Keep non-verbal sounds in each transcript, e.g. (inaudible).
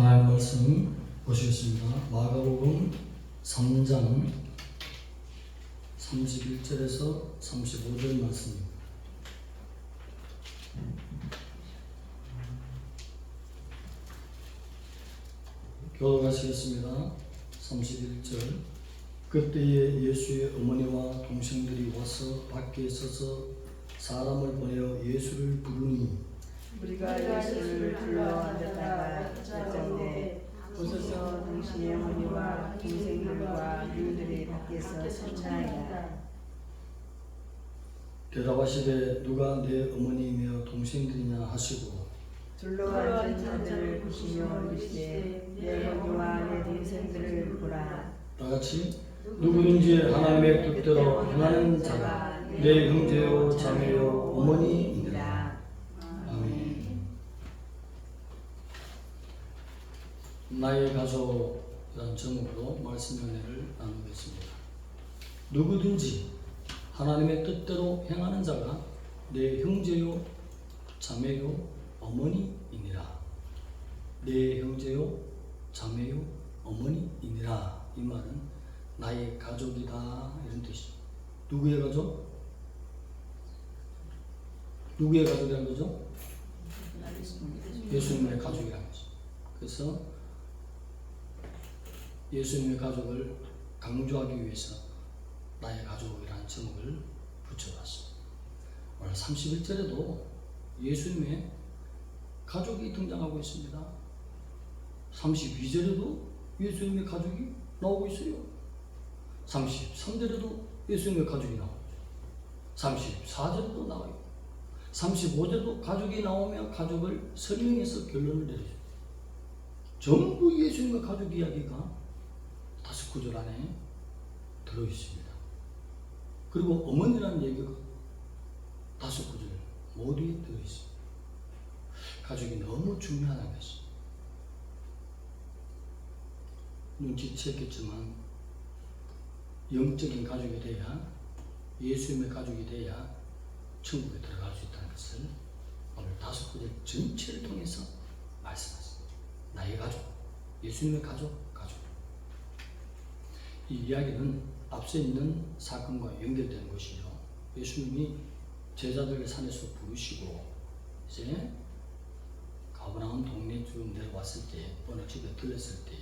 하나님 말씀 보시겠습니다. 마가복음 3장 31절에서 35절 말씀입니다. 교독하시겠습니다. 31절 그때에 예수의 어머니와 동생들이 와서 밖에 서서 사람을 보내어 예수를 부르니 우리가 예수를 불러왔다가 어쩐데 오소서 당신의 어머니와 동생들과 유들이 밖에서 섰나이다. 대답하시되 누가 내 어머니이며 동생들이냐 하시고 둘러앉은 자들을 보시며 이르시되 내 어머니와 내 동생들을 보라. 다 같이 누구든지 하나님의 뜻대로 행하는 자가 내 형제요 자매요 어머니 나의 가족이라는 제목으로 말씀 연회를 나누겠습니다 누구든지 하나님의 뜻대로 행하는 자가 내 형제요 자매요 어머니이니라 내 형제요 자매요 어머니이니라 이 말은 나의 가족이다 이런 뜻이죠. 누구의 가족? 누구의 가족이라는 거죠? 예수님의 가족이라는 거죠. 그래서 예수님의 가족을 강조하기 위해서 나의 가족이라는 제목을 붙여봤습니다. 오늘 31절에도 예수님의 가족이 등장하고 있습니다. 32절에도 예수님의 가족이 나오고 있어요. 33절에도 예수님의 가족이 나오고 34절에도 나와요. 35절에도 가족이 나오면 가족을 설명해서 결론을 내려줘요. 전부 예수님의 가족 이야기가 다섯 구절 안에 들어있습니다. 그리고 어머니라는 얘기가 다섯 구절 모두에 들어있습니다. 가족이 너무 중요하다는 것이 눈치챘겠지만 영적인 가족이 돼야 예수님의 가족이 돼야 천국에 들어갈 수 있다는 것을 오늘 다섯 구절 전체를 통해서 말씀하십니다. 나의 가족, 예수님의 가족. 이 이야기는 앞서 있는 사건과 연결되는 것이죠. 예수님이 제자들을 산에서 부르시고 이제 가버나움 동네 쭉 내려왔을 때 어느 집에 들렸을 때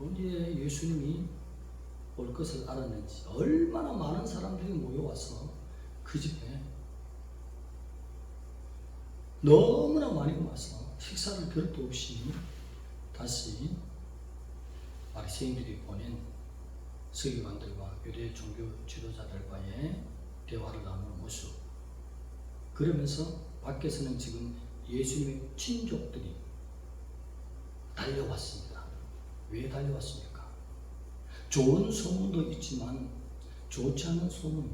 언제 예수님이 올 것을 알았는지 얼마나 많은 사람들이 모여와서 그 집에 너무나 많이 와서 식사를 별도 없이 다시 바리새인들이 보낸 서기관들과 유대 종교 지도자들과의 대화를 나누는 모습 그러면서 밖에서는 지금 예수님의 친족들이 달려왔습니다. 왜 달려왔습니까? 좋은 소문도 있지만 좋지 않은 소문,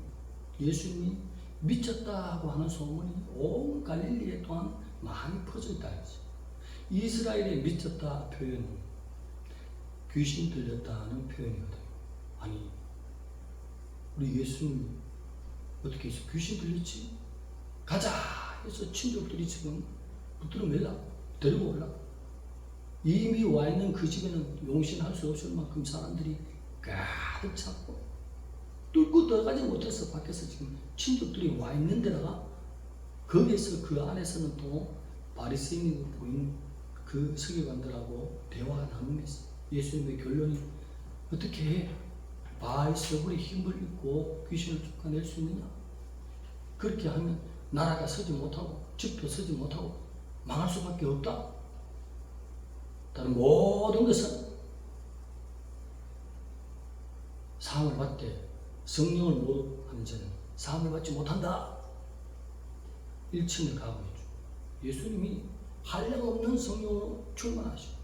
예수님이 미쳤다고 하는 소문이 온 갈릴리에 또한 많이 퍼져 거죠. 이스라엘에 미쳤다 표현은 귀신 들렸다는 표현이거든요. 아니, 우리 예수님 어떻게 해서 귀신 들렸지? 가자! 해서 친족들이 지금 붙들어 매려 데리고 올라. 이미 와 있는 그 집에는 용신할 수 없을 만큼 사람들이 가득 찼고 뚫고 들어가지 못해서 밖에서 지금 친족들이 와 있는 데다가 거기에서 그 안에서는 또 바리새인으로 보이는 그 서기관들하고 대화가 나누면서 예수님의 결론이 어떻게 해? 바알세불의 힘을 입고 귀신을 쫓아낼 수 있느냐? 그렇게 하면 나라가 서지 못하고 집도 서지 못하고 망할 수밖에 없다. 다른 모든 것은 사함을 받되 성령을 못 하는 자는 사함을 받지 못한다. 1층을 가고 있죠. 예수님이 한량 없는 성령으로 충만하시고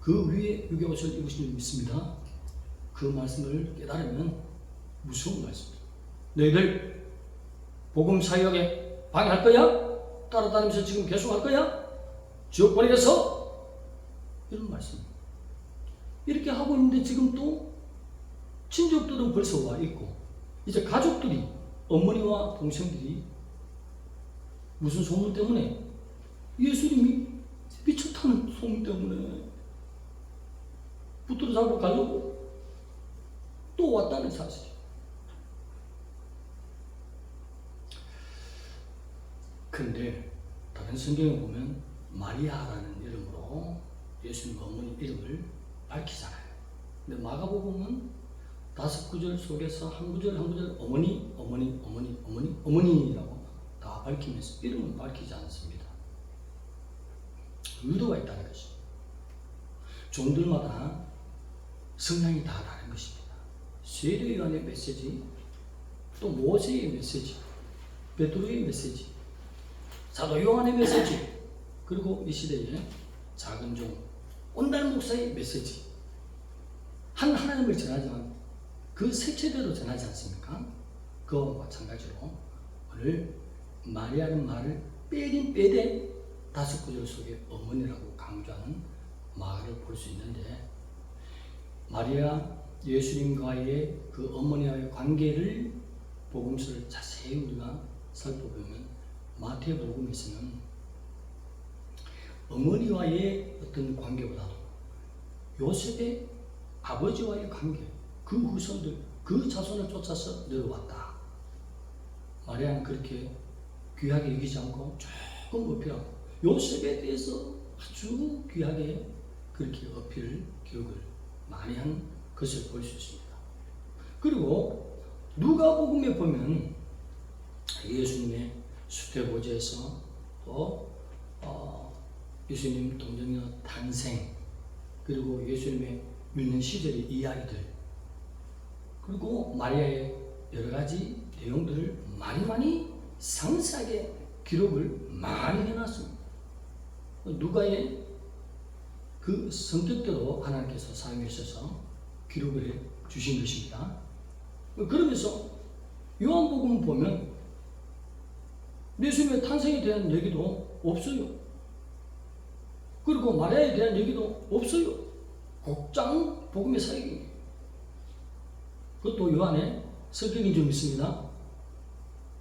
그 위에 유교옷을 입으신 줄 믿습니다. 그 말씀을 깨달으면 무서운 말씀입니다. 너희들 복음 사역에 방해할 거야? 따라다니면서 지금 계속 할 거야? 지옥 보내겠어? 이런 말씀. 이렇게 하고 있는데 지금 또 친족들은 벌써 와 있고 이제 가족들이 어머니와 동생들이 무슨 소문 때문에 예수님이 미쳤다는 소문 때문에 잡고 가려고 또 왔다는 사실이에요. 근데 다른 성경에 보면 마리아라는 이름으로 예수님 어머니 이름을 밝히잖아요. 근데 마가복음은 다섯 구절 속에서 한 구절 한 구절 어머니, 어머니, 어머니, 어머니, 어머니라고 다 밝히면서 이름은 밝히지 않습니다. 의도가 있다는 것입니다. 종들마다 성향이 다 다른 것입니다. 세례요한의 메시지, 또 모세의 메시지, 베드로의 메시지, 사도 요한의 메시지, 그리고 이 시대의 작은 종, 온달 목사의 메시지. 한 하나님을 전하지만 그 색채대로 전하지 않습니까? 그와 마찬가지로 오늘 마리아는 말을 빼긴 빼되 다섯 구절 속에 어머니라고 강조하는 말을 볼 수 있는데 마리아 예수님과의 그 어머니와의 관계를 복음서를 자세히 우리가 살펴보면 마태복음에서는 어머니와의 어떤 관계보다도 요셉의 아버지와의 관계, 그 후손들, 그 자손을 쫓아서 내려왔다. 마리아는 그렇게 귀하게 여기지 않고 조금 어필하고 요셉에 대해서 아주 귀하게 그렇게 어필 기억을 많이 한 것을 볼 수 있습니다. 그리고 누가복음에 보면 예수님의 수태보좌에서 또 어, 예수님 동정녀 탄생 그리고 예수님의 믿는 시절의 이야기들 그리고 마리아의 여러 가지 내용들을 많이 많이 상세하게 기록을 많이 해놨습니다. 누가의 그 성격대로 하나님께서 사용하셔서 기록을 해 주신 것입니다. 그러면서 요한복음 보면 예수님의 탄생에 대한 얘기도 없어요. 그리고 마리아에 대한 얘기도 없어요. 곡장 복음의 사역입니다. 그것도 요한의 성격이 좀 있습니다.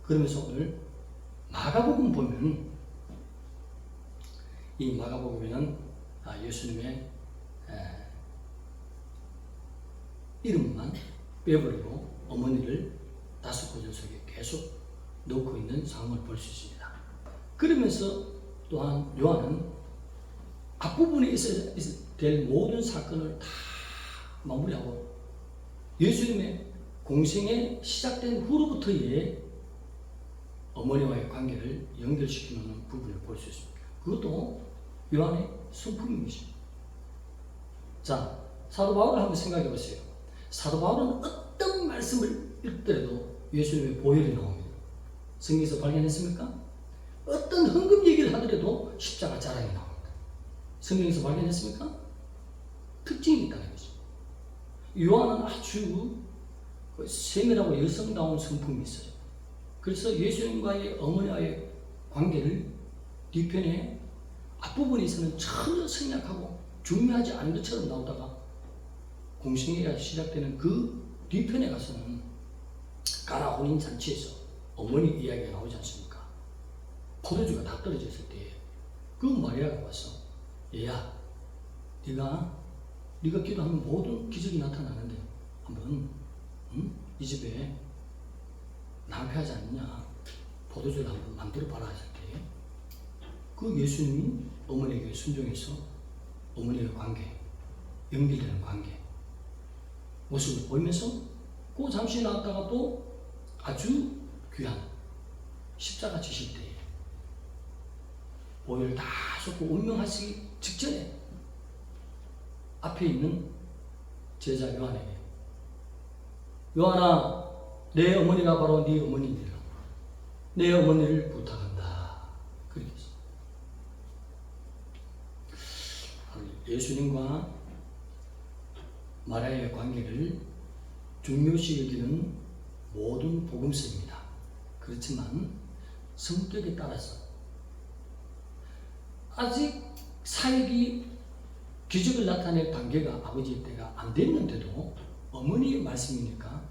그러면서 오늘 마가복음 보면 이 마가복음에는 아, 예수님의 에, 이름만 빼버리고 어머니를 다섯 구절 속에 계속 넣고 있는 상황을 볼 수 있습니다. 그러면서 또한 요한은 앞부분에 있어야 될 모든 사건을 다 마무리하고 예수님의 공생에 시작된 후로부터의 어머니와의 관계를 연결시키는 부분을 볼 수 있습니다. 그것도 요한의 성품인 것입니다. 자, 사도 바울을 한번 생각해 보세요. 사도 바울은 어떤 말씀을 읽더라도 예수님의 보혈이 나옵니다. 성경에서 발견했습니까? 어떤 헌금 얘기를 하더라도 십자가 자랑이 나옵니다. 성경에서 발견했습니까? 특징이 있다는 거죠. 요한은 아주 그 세밀하고 여성다운 성품이 있어요. 그래서 예수님과의 어머니와의 관계를 뒤편에 앞부분에서는 전혀 생략하고 중요하지 않은 것처럼 나오다가 공생애가 시작되는 그 뒤편에 가서는 가나 혼인 잔치에서 어머니 이야기가 나오지 않습니까? 포도주가 다 떨어졌을 때그 마리아가 와서 얘야 네가 네가 기도하면 모든 기적이 나타나는데 한번 응? 이 집에 낭패하지 않느냐 포도주를 한번 만들어 봐라 했을 때그 예수님이 어머니에게 순종해서 어머니의 관계 연결되는 관계 모습을 보이면서 그 잠시 나왔다가 또 아주 귀한 십자가 지실 때에 보혈 다 쏟고 운명하시기 직전에 앞에 있는 제자 요한에게 요한아 내 어머니가 바로 네 어머니니라 내 어머니를 부탁한다. 그렇게 했어 예수님과 마리아의 관계를 중요시 여기는 모든 복음서입니다. 그렇지만 성격에 따라서 아직 사역이 기적을 나타낼 단계가 아버지의 때가 안 됐는데도 어머니의 말씀이니까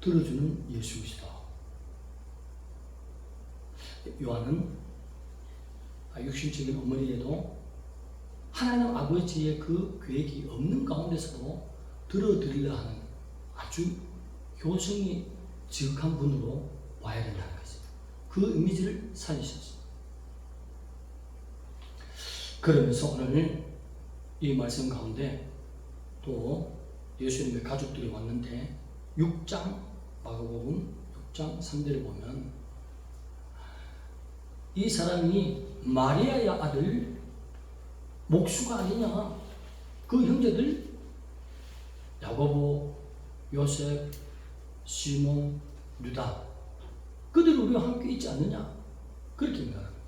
들어주는 예수 그리스도. 요한은 육신적인 어머니에도 하나님 아버지의 그 계획이 없는 가운데서도 들어드리려 하는 아주 효성이 지극한 분으로 봐야 된다는 거죠. 그 이미지를 살리셨어요. 그러면서 오늘 이 말씀 가운데 또 예수님의 가족들이 왔는데 6장 마가복음 6장 3절을 보면 이 사람이 마리아의 아들 목수가 아니냐? 그 형제들? 야고보 요셉 시몬 유다. 그들이 우리와 함께 있지 않느냐? 그렇게 말합니다.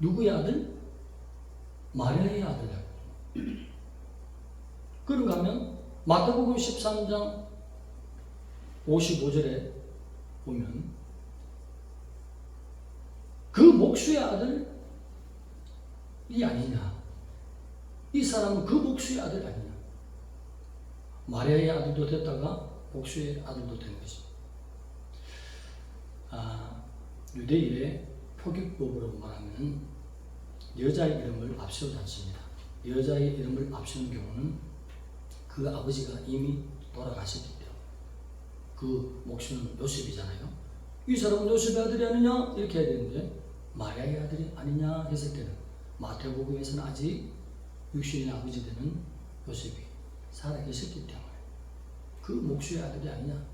누구의 아들? 마리아의 아들이라고 그런가 하면 마태복음 13장 55절에 보면 그 목수의 아들 이 아니냐? 이 사람은 그 목수의 아들 아니냐? 마리아의 아들도 됐다가 목수의 아들도 된 것입니다 아, 유대인의 표기법으로 말하면 여자의 이름을 앞세우지 않습니다. 여자의 이름을 앞세우는 경우는 그 아버지가 이미 돌아가셨기 때문에 그 목수는 요셉이잖아요. 이 사람은 요셉의 아들이 아니냐? 이렇게 해야 되는데 마리아의 아들이 아니냐 했을 때는 마태복음에서는 아직 육신의 아버지 되는 요셉이 살아 계셨기 때문에 그 목수의 아들이 아니냐.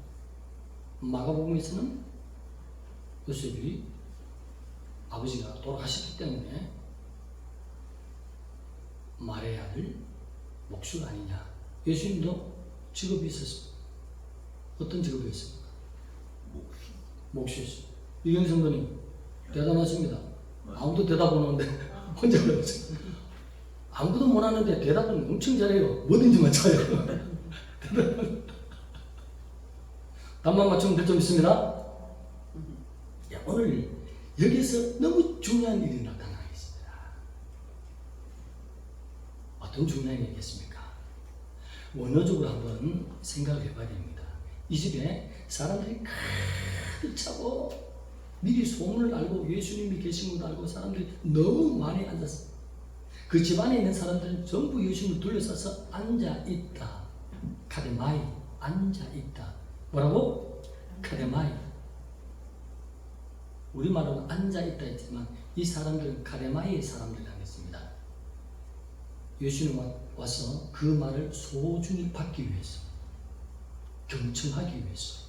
마가복음에서는 요셉이 아버지가 돌아가셨기 때문에 말의 아들 목수가 아니냐. 예수님도 직업이 있었습니다. 어떤 직업이 있습니까? 목수. 목수였습니다. 이경 성도님 대단하십니다. 아무도 대답 안 하는데 혼자 그러세요. 아무도 못 하는데 대답은 엄청 잘해요. 뭐든지 맞춰요. (laughs) 답만 맞추면 될점 있습니다. 야, 오늘 여기서 너무 중요한 일이 나타나겠습니다. 어떤 중요한 일이겠습니까? 원어적으로 한번 생각을 해봐야 됩니다. 이 집에 사람들이 가득 차고 미리 소문을 알고 예수님이 계신 걸 알고 사람들이 너무 많이 앉았어요. 그 집안에 있는 사람들은 전부 예수님을 둘러싸서 앉아 있다. 카데마이 앉아 있다. 뭐라고? 카데마이. 우리말로는 앉아 있다 했지만 이 사람들은 카데마이의 사람들이라고 했습니다. 예수님 와- 와서 그 말을 소중히 받기 위해서 경청하기 위해서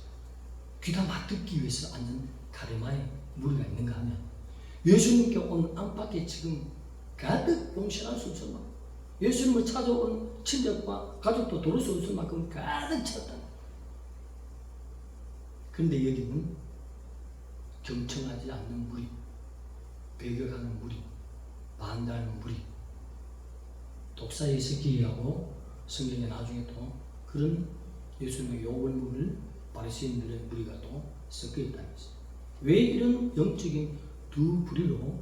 귀다 맞듣기 위해서 앉은 카데마의 무리가 있는가 하면 예수님께 온 안팎에 지금 가득 용신할 수 없을 만큼 예수님을 찾아온 친척과 가족도 도를 수 없을 만큼 가득 찼다. 그런데 여기는 경청하지 않는 무리, 배격하는 무리, 반대하는 무리, 독사의 새끼라고 성경에 나중에 또 그런 예수님의 먹을 바리새인들의 무리가 또 섞여 있다는 것입니다. 왜 이런 영적인 두 부류로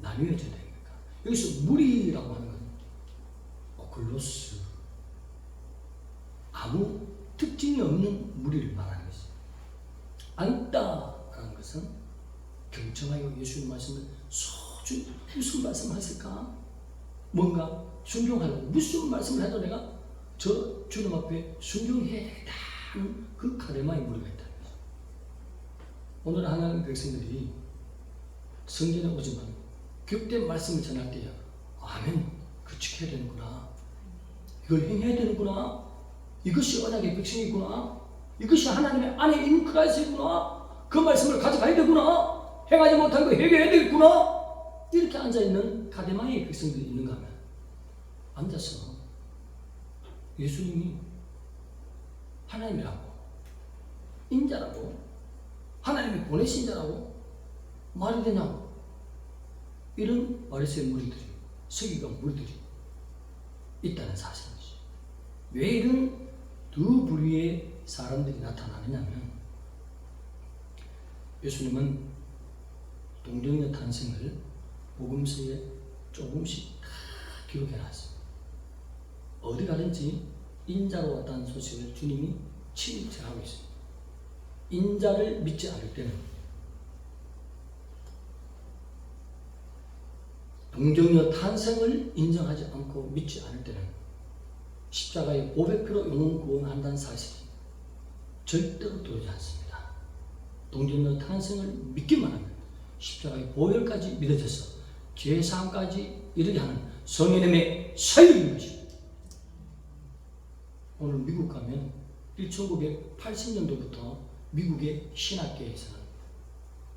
나뉘어져야 됩니까? 여기서 무리라고 하는 건 오클로스 아무 특징이 없는 무리를 말하는 것입니다. 앉다라는 것은 경청하여 예수님 말씀을 소중히 무슨 말씀 하실까? 뭔가 순종하려고 무슨 말씀을 해도 내가 저 주님 앞에 순종해야 되겠다 하는 그 카레마의 무리가 거죠. 오늘 하나님 백성들이 성전에 오지만 교육된 말씀을 전할 때야 아멘 그 지켜야 되는구나. 이걸 행해야 되는구나. 이것이 언약의 백성이구나. 이것이 하나님의 안에 있는 크라이스구나. 그 말씀을 가져가야 되구나. 행하지 못한 거 해결해야 되겠구나. 이렇게 앉아있는 가데마의 백성들이 있는가 하면 앉아서 예수님이 하나님이라고 인자라고 하나님이 보내신 자라고 말이 되냐고 이런 바리새인 무리들이 서기관 무리들이 있다는 사실이죠. 왜 이런 두 부류의 사람들이 나타나느냐면 예수님은 동정의 탄생을 복음서에 조금씩 다 기록해 놨어요. 어디 가든지 인자로 왔다는 소식을 주님이 친히 전하고 있습니다. 인자를 믿지 않을 때는 동정녀 탄생을 인정하지 않고 믿지 않을 때는 십자가의 500% 영혼 구원한다는 사실이 절대로 들어오지 않습니다. 동정녀 탄생을 믿기만 하면 십자가의 보혈까지 믿어져서 죄사함까지 이르게 하는 성령님의 사유인 것입니다. 오늘 미국 가면 1980년도부터 미국의 신학계에서는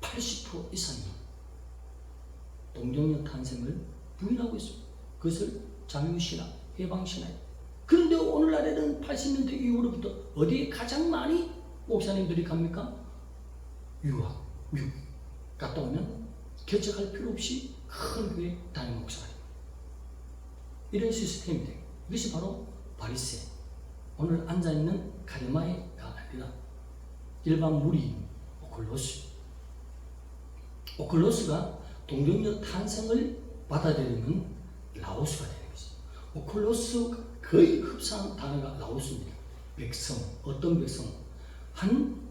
80% 이상이 동정녀 탄생을 부인하고 있습니다. 그것을 자유신학, 해방신학. 그런데 오늘날에는 80년대 이후로부터 어디에 가장 많이 목사님들이 갑니까? 유학, 미국. 갔다 오면 개척할 필요 없이 큰 교회 담임 목사가 됩니다. 이런 시스템이 돼요. 이것이 바로 바리새. 오늘 앉아있는 가르마이가 아니라 일반 무리 오클로스. 오클로스가 동정녀 탄생을 받아들이는 라오스가 되는 것이죠. 오클로스 거의 흡사한 단어가 라오스입니다. 백성, 어떤 백성? 한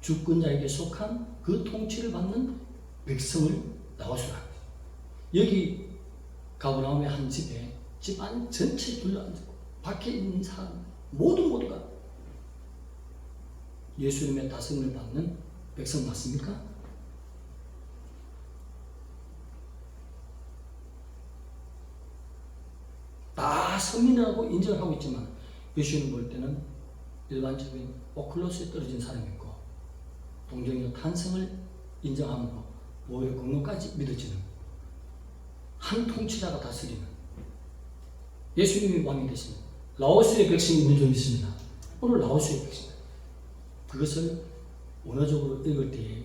주권자에게 속한 그 통치를 받는 백성을 라오스라 합니다. 여기 가브나움의 한 집에 집안 전체 둘러앉고 밖에 있는 사람 모두 모두가 예수님의 다스림을 받는 백성 맞습니까? 다 성민이라고 인정하고 있지만 예수님 볼 때는 일반적인 오클로스에 떨어진 사람이 있고 동정의 탄생을 인정하므로 오히려 공로까지 믿어지는 한 통치자가 다스리는 예수님이 왕이 되시는 라오스의 백성이 있는 줄 믿습니다. 오늘 라오스의 백성 그것을 원어적으로 읽을 때에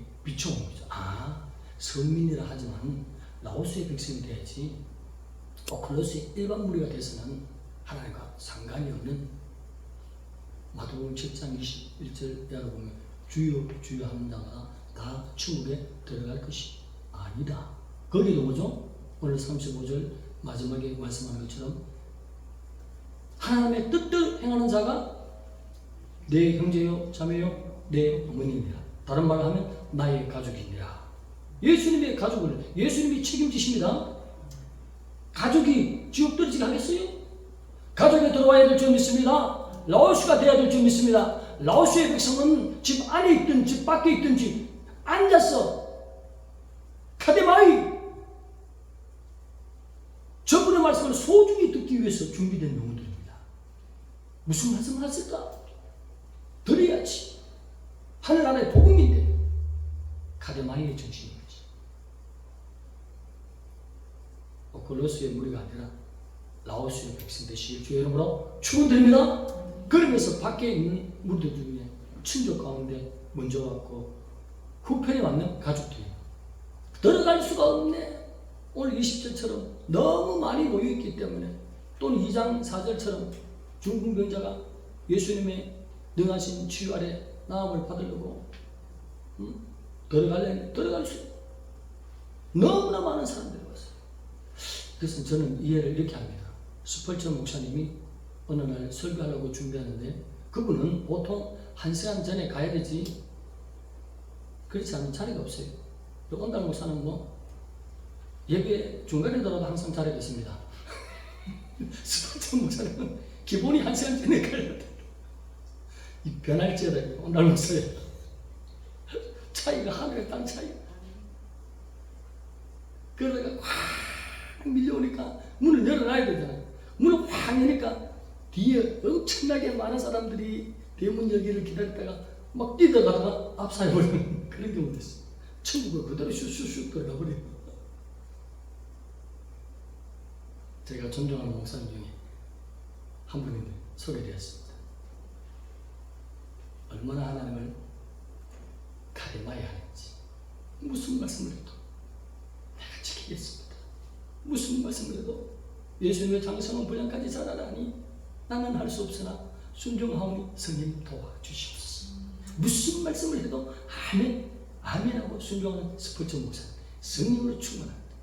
거죠. 아 선민이라 하지만 라오스의 백성이 돼야지 오클로스의 일반 무리가 돼서는 하나님과 상관이 없는 마태복음 7장 21절 이하로 보면 주여 주여 하는 자가 다 천국에 들어갈 것이 아니다. 거기도 뭐죠? 오늘 35절 마지막에 말씀하는 것처럼 하나님의 뜻대로 행하는 자가 내 형제요 자매요 내 어머니입니다. 다른 말로 하면 나의 가족이니라. 예수님의 가족을 예수님이 책임지십니다. 가족이 지옥 떨어지게 하겠어요? 가족에 들어와야 될 줄 믿습니다. 라오스가 돼야 될 줄 믿습니다. 라오스의 백성은 집 안에 있든 집 밖에 있든지 앉아서 카데마이 저분의 말씀을 소중히 듣기 위해서 준비된 영혼들입니다. 무슨 말씀을 하실까? 들어야지. 하늘나라의 복음인데 카데마이의 정신인 거지. 오클로스의 무리가 아니라 라오스의 백성 되시길 주의 이름으로 축원드립니다. 그러면서 밖에 있는 무리들 중에 친족 가운데 먼저 왔고 후편에 왔는 가족들이 들어갈 수가 없네. 오늘 20절처럼 너무 많이 모여있기 때문에 또는 2장 4절처럼 중풍병자가 예수님의 능하신 치유 아래 나음을 받으려고 음? 들어갈래 들어갈 수 너무나 많은 사람들이 왔어요. 그래서 저는 이해를 이렇게 합니다. 스펄처 목사님이 어느 날 설교하려고 준비하는데 그분은 보통 한 시간 전에 가야 되지 그렇지 않으면 자리가 없어요. 온달 목사는 뭐 예배 중간에더라도 항상 자리가 있습니다. (laughs) 스펄처 목사님은 기본이 한 시간 전에 가야 돼. 이 변할지어다 온달 목사야. 차이가 하늘의 땅 차이. 그러다가 확 밀려오니까 문을 열어놔야 되잖아요. 문을 확 여니까 뒤에 엄청나게 많은 사람들이 대문 열기를 기다렸다가 막 뛰어가다가 압사해버리는 (laughs) 그런 경우도 있어요. 천국을 그대로 슉슉슉 들어가 버려요. 제가 존경하는 목사님 중에 한 분이 소개되었습니다. 얼마나 하나님을 가리마야 하는지 무슨 말씀을 해도 내가 지키겠습니다. 무슨 말씀을 해도 예수님의 장성한 분량까지 자라라니 나는 할 수 없으나 순종하오니 성령 도와주시옵소서. 무슨 말씀을 해도 아멘, 아멘하고 순종하는 스포츠 목사 성령으로 충만합니다.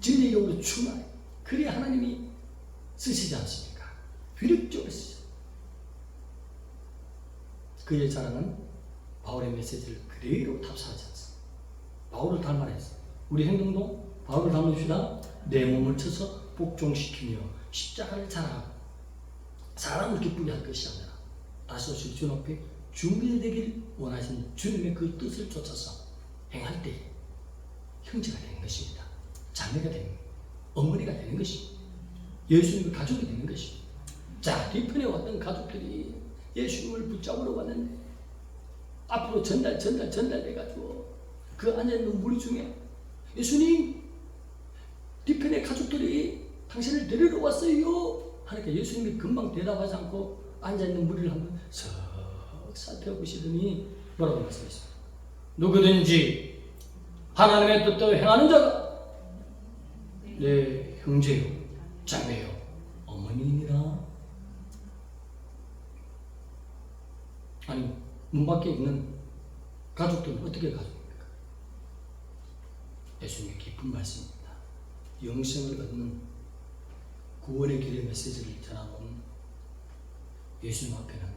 진리의 영으로 충만해. 그래야 하나님이 쓰시지 않습니까? 위력적으로 쓰시죠. 그의 자랑은 바울의 메시지를 그대로 답사하지 않습니다. 바울을 닮아냈어. 우리 행동도 바울을 닮읍시다. 내 몸을 쳐서 복종시키며 십자가를 자랑하고 사람을 기쁘게 할 것이 아니라 다시 오실 주 앞에 준비되길 원하시는 주님의 그 뜻을 쫓아서 행할 때 형제가 되는 것입니다. 자매가 되는. 어머니가 되는 것입니다. 예수님의 가족이 되는 것입니다. 자, 뒤편에 왔던 가족들이 예수님을 붙잡으러 왔는데 앞으로 전달, 전달, 전달돼가지고 그 안에 있는 무리 중에 예수님 뒤편에 가족들이 당신을 데리러 왔어요. 하니까 예수님이 금방 대답하지 않고 앉아있는 무리를 한번 석 살펴보시더니 뭐라고 말씀하셨어요? 누구든지 하나님의 뜻대로 행하는 자가 내 형제요, 자매요, 어머니이니라. 아니 문 밖에 있는 가족들은 어떻게 가족입니까? 예수님의 깊은 말씀입니다. 영생을 얻는 구원의 길의 메시지를 전하는 예수님 앞에는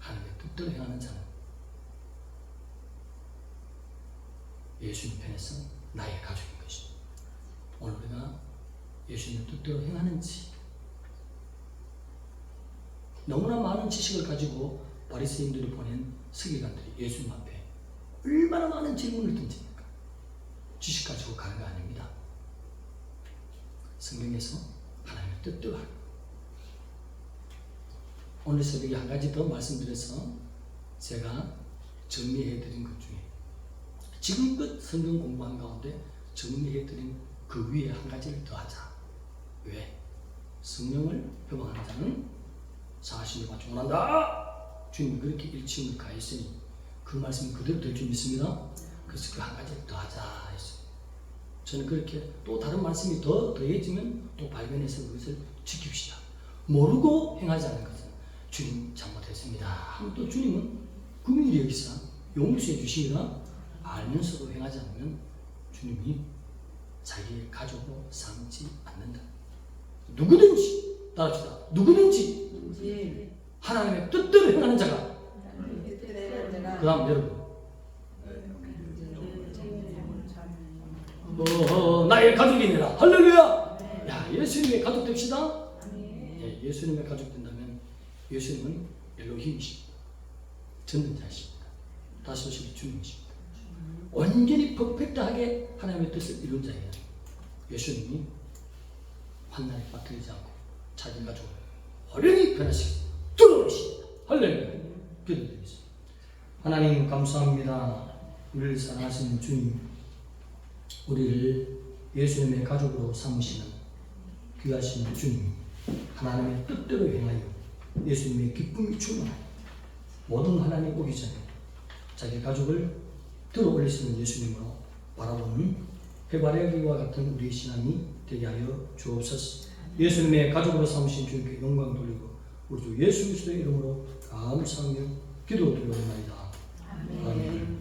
하나님의 뜻대로 행하는 자는 예수님 편에서 나의 가족인 것입니다. 오늘 우리가 예수님 뜻대로 행하는지 너무나 많은 지식을 가지고 바리새인들이 보낸 서기관들이 예수님 앞에 얼마나 많은 질문을 던집니까? 지식 가지고 가는 거 아닙니다. 성경에서 하나님의 뜻대로 하는 오늘 새벽에 한 가지 더 말씀드려서 제가 정리해드린 것 중에 지금껏 성경 공부한 가운데 정리해드린 그 위에 한 가지를 더 하자. 왜? 성령을 표방하는 자는 사실과 중원한다. 주님이 그렇게 일침을 가했으니 그 말씀이 그대로 될 줄 믿습니다. 그래서 그 한 가지를 더 하자 했어요. 저는 그렇게 또 다른 말씀이 더 더해지면 또 발견해서 그것을 지킵시다. 모르고 행하지 않은 것은 주님 잘못했습니다. 하면 또 주님은 긍휼히 여기사 용서해 주시리라 알면서도 행하지 않으면 주님이 자기의 가족으로 삼지 않는다. 누구든지 따라합시다. 누구든지 이제 하나님의 뜻대로 행하는 자가. 뜻대로 그 다음 여러분. 뭐 나의 가족이니라. 할렐루야! 야 예수님의 가족 됩시다. 예, 예수님의 가족 된다면 예수님은 엘로힘이십니다. 전능자십니다. 다시 오실 주님이십니다. 완전히 퍼펙트하게 하나님의 뜻을 이룬 자예요. 예수님이 환난에 빠뜨리지 않고 자기 가족을 호련히 변화시키고 뚫어오십니다 할렐루야. 기도드리겠습니다. 하나님 감사합니다. 우리를 사랑하시는 주님 우리를 예수님의 가족으로 삼으시는 귀하신 주님, 하나님의 뜻대로 행하여 예수님의 기쁨이 충만하여 모든 하나님 오기 전에 자기 가족을 들어 올리시는 예수님으로 바라보는 해바라기와 같은 우리의 신앙이 되게 하여 주옵소서. 예수님의 가족으로 삼으신 주님께 영광 돌리고 우리 주 예수 그리스도의 이름으로 감사하며 기도드리옵나이다. 아멘. 아멘.